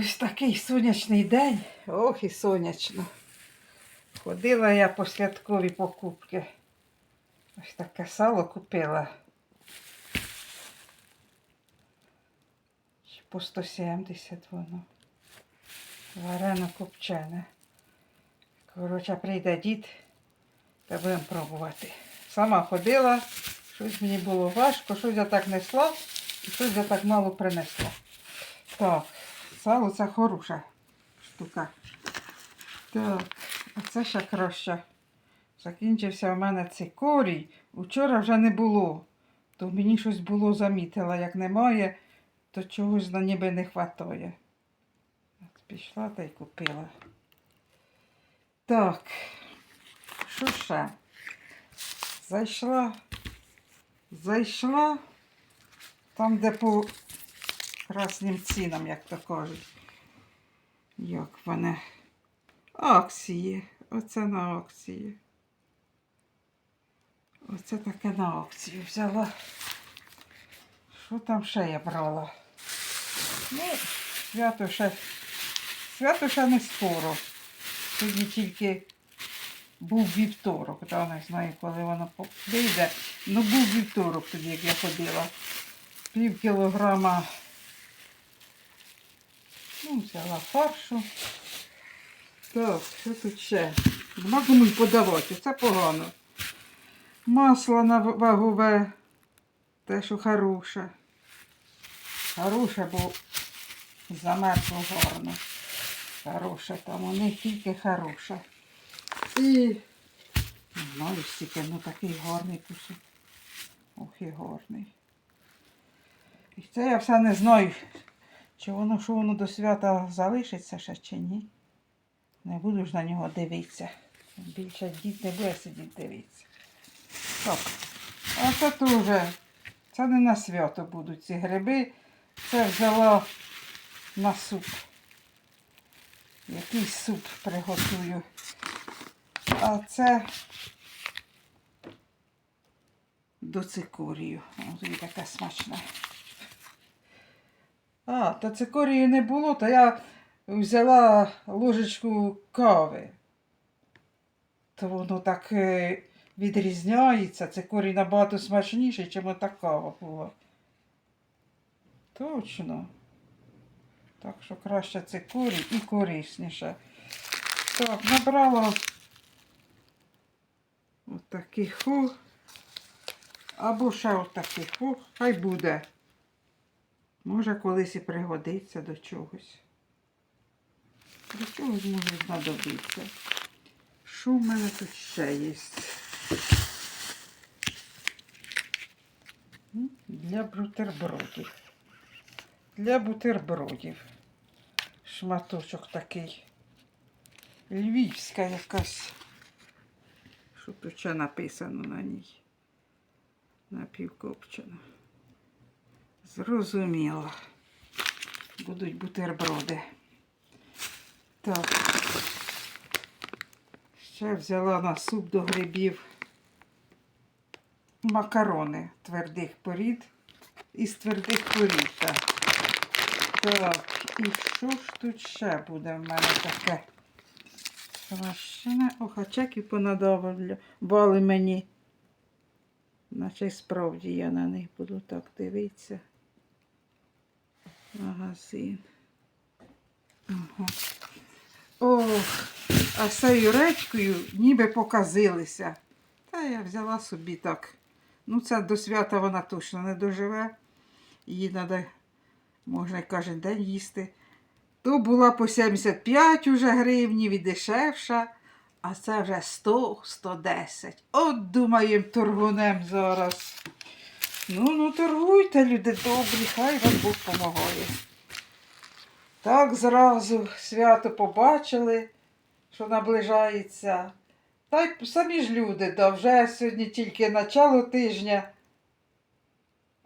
Ось такий сонячний день. Ох і сонячно. Ходила я по святкові покупки. Ось таке сало купила. По 170 воно. Варено копчене. Коротше, прийде дід та будемо пробувати. Сама ходила, щось мені було важко, щось я так несла і щось я так мало принесла. Так, сало це хороша штука. Так, а це ще краще. Закінчився у мене цей корій. Учора вже не було. То мені щось було замітила. Як немає, то чогось на ніби не вистачає. От Пішла та й купила. Так, що ще? Зайшла, зайшла там, де по красним цінам, як то кажуть. Як вони? Акції. Оце на акції. Оце таке на акцію взяла. Що там ще я брала? Ну, свято ще, свято ще не скоро. Сьогодні тільки був вівторок, та не знаю, коли воно вийде. Ну, був вівторок тоді, як я ходила. Пів кілограма ну, взяла фаршу. Так, що тут ще? Кому й подавати, це погано. Масло на вагове, те, що хороше. Хороше, бо замерзло гарно. Хороше там, у них тільки хороше. І знаю, стільки, ну такий гарний кусок. Ох і гарний. І це я все не знаю, чи воно, що воно до свята залишиться ще чи ні. Не буду ж на нього дивитися. Більше дід не буде сидіти дивитися. Так, а це теж. Це не на свято будуть ці гриби. Це взяла на суп. Якийсь суп приготую. А це до цикорію. Ось і таке смачне. А, то цикорію не було, то я взяла ложечку кави. То воно так е, відрізняється. Цикорій набагато смачніший, ніж ота кава була. Точно. Так що краще цикорій і корисніше. Так, набрала отакий ху. Або ще отакий ху. Хай буде. Може, колись і пригодиться до чогось. До чогось може знадобитися. Що в мене тут ще є? Для бутербродів. Для бутербродів. Шматочок такий. Львівська якась. Що тут ще написано на ній? Напівкопчена. Зрозуміло. Будуть бутерброди. Так. Ще взяла на суп до грибів макарони твердих порід. Із твердих порід. Так. так. І що ж тут ще буде в мене таке? Машина. Ох, а чеків понадавали мені. Наче справді я на них буду так дивитися. Магазин. Ага. Ох, а з цією речкою ніби показилися. Та я взяла собі так. Ну, це до свята вона точно не доживе. Її треба, можна кожен день їсти. То була по 75 уже гривнів і дешевша, а це вже 100-110. От думаємо торгунем зараз. Ну, ну торгуйте, люди добрі, хай вам Бог помагає. Так зразу свято побачили, що наближається. Та й самі ж люди, да вже сьогодні тільки начало тижня,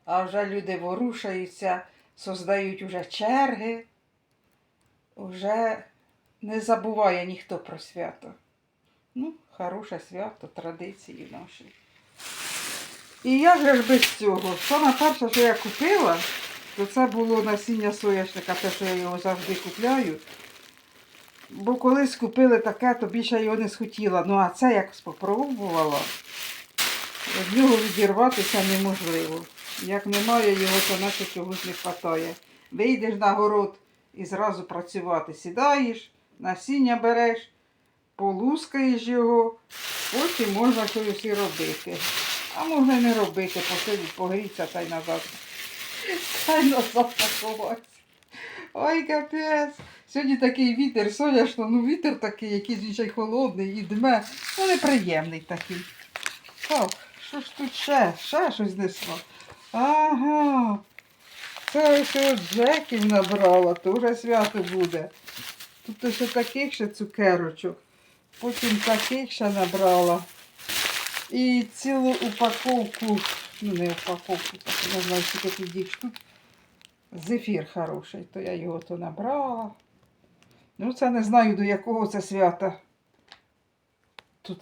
а вже люди ворушаються, создають уже черги. Уже не забуває ніхто про свято. Ну, хороше свято, традиції наші. І як же ж без цього? Саме перше, що я купила, то це було насіння соняшника, те, що я його завжди купляю. Бо колись купили таке, то більше його не схотіла. Ну а це як спробувала, від нього відірватися неможливо. Як немає його, то наче чогось не вистачає. Вийдеш на город і зразу працювати. Сідаєш, насіння береш, полускаєш його, потім можна щось і робити. А можна не робити, посидіть, погріться та й назад. Та й назад заховатися. Ой, капець. Сьогодні такий вітер, соняшно, ну вітер такий, якийсь він ще й холодний і дме. Ну неприємний такий. Так, що ж тут ще? Ще щось несло. Ага. Це ось Джеків набрала, то вже свято буде. Тут ще таких ще цукерочок. Потім таких ще набрала. І цілу упаковку, ну не упаковку, так знаю, скільки штук. Зефір хороший, то я його то набрала. Ну, це не знаю до якого це свята. Тут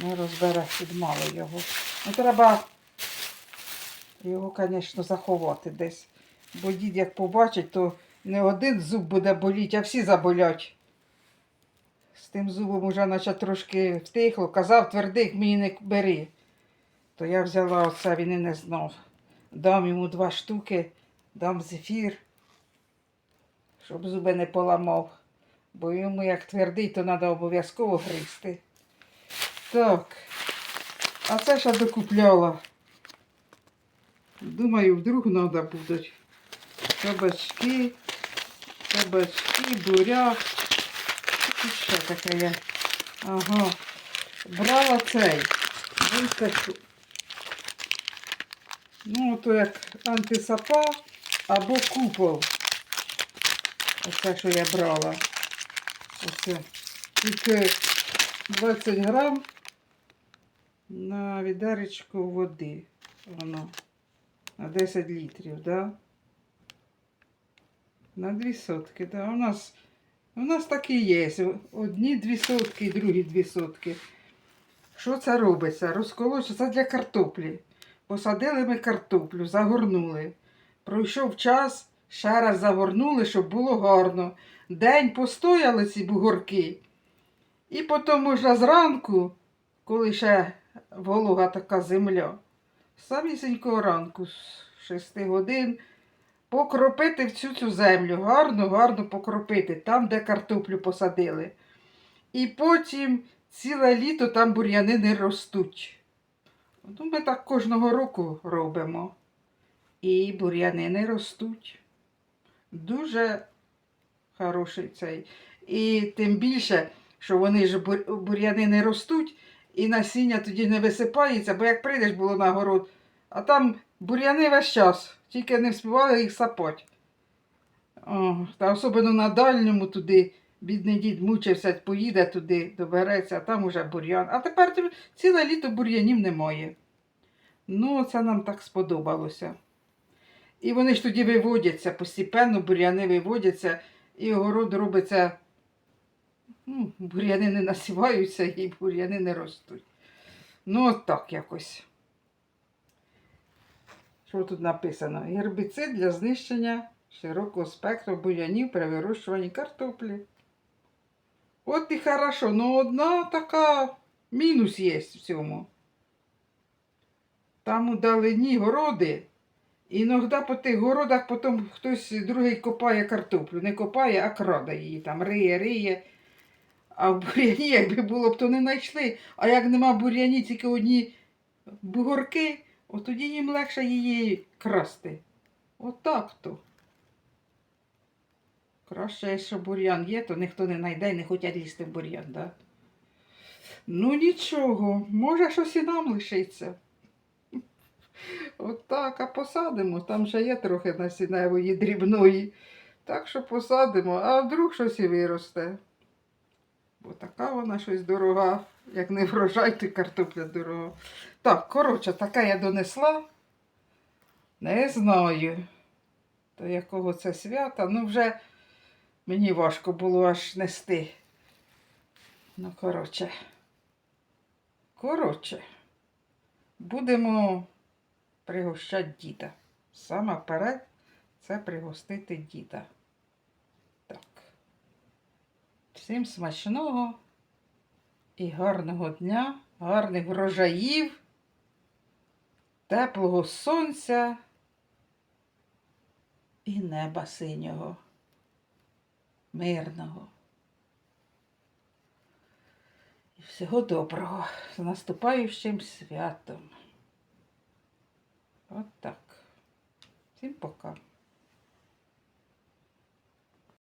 не розбереш від мало його. Ну, треба його, звісно, заховати десь. Бо дід як побачить, то не один зуб буде боліти, а всі заболять. З тим зубом уже наче трошки втихло. Казав твердих мені не бери. То я взяла оце, він і не знав. Дам йому два штуки, дам зефір, щоб зуби не поламав. Бо йому як твердий, то треба обов'язково гризти. Так. А це ще докупляла. Думаю, вдруг треба будуть. Кабачки, кабачки, буряк. Що ще таке я? Ага. Брала цей. Ось таку. Ну, то як антисапа або купол. Оце, що я брала. Оце. Тільки 20 грам на відеречко води. Воно. На 10 літрів, да? На 2 сотки, да. У нас, у нас так і є. Одні 2 сотки, другі 2 сотки. Що це робиться? Розколочується це для картоплі. Посадили ми картоплю, загорнули. Пройшов час, ще раз загорнули, щоб було гарно. День постояли ці бугорки. І потім можна зранку, коли ще волога така земля, самісінького ранку, з 6 годин, покропити в цю землю. Гарно, гарно покропити, там, де картоплю посадили. І потім ціле літо там бур'яни не ростуть. Ну, ми так кожного року робимо. І бур'яни не ростуть. Дуже хороший цей. І тим більше, що вони ж бур'яни не ростуть, і насіння тоді не висипається, бо як прийдеш було на город, а там бур'яни весь час, тільки не вспівали їх сапати. Та особливо на дальньому туди, бідний дід мучився, поїде туди, добереться, а там уже бур'ян. А тепер ціле літо бур'янів немає. Ну, це нам так сподобалося. І вони ж тоді виводяться, постепенно бур'яни виводяться, і город робиться. Ну, бур'яни не насіваються і бур'яни не ростуть. Ну, от так якось. Що тут написано? Гербіцид для знищення широкого спектру бур'янів при вирощуванні картоплі. От і хорошо, ну одна така мінус є в цьому. Там удалені городи. І іноді по тих городах потім хтось другий копає картоплю. Не копає, а краде її там, риє, риє. А в бур'яні, якби було б, то не знайшли. А як нема бур'яні, тільки одні бугорки, от тоді їм легше її красти. Отак то. Краще, якщо бур'ян є, то ніхто не знайде і не хочуть лізти в бур'ян, да? Ну нічого, може щось і нам лишиться. Отак, а посадимо. Там ще є трохи насінневої дрібної. Так що посадимо, а вдруг щось і виросте. Бо така вона щось дорога, як не врожай, то картопля дорога. Так, коротше, таке я донесла. Не знаю, до якого це свята. Ну, вже мені важко було аж нести. Ну, коротше. Коротше, будемо пригощати діда саме вперед це пригостити діда. Так. Всім смачного і гарного дня, гарних врожаїв, теплого сонця і неба синього, мирного. І всього доброго з наступаючим святом. От так. Всім пока.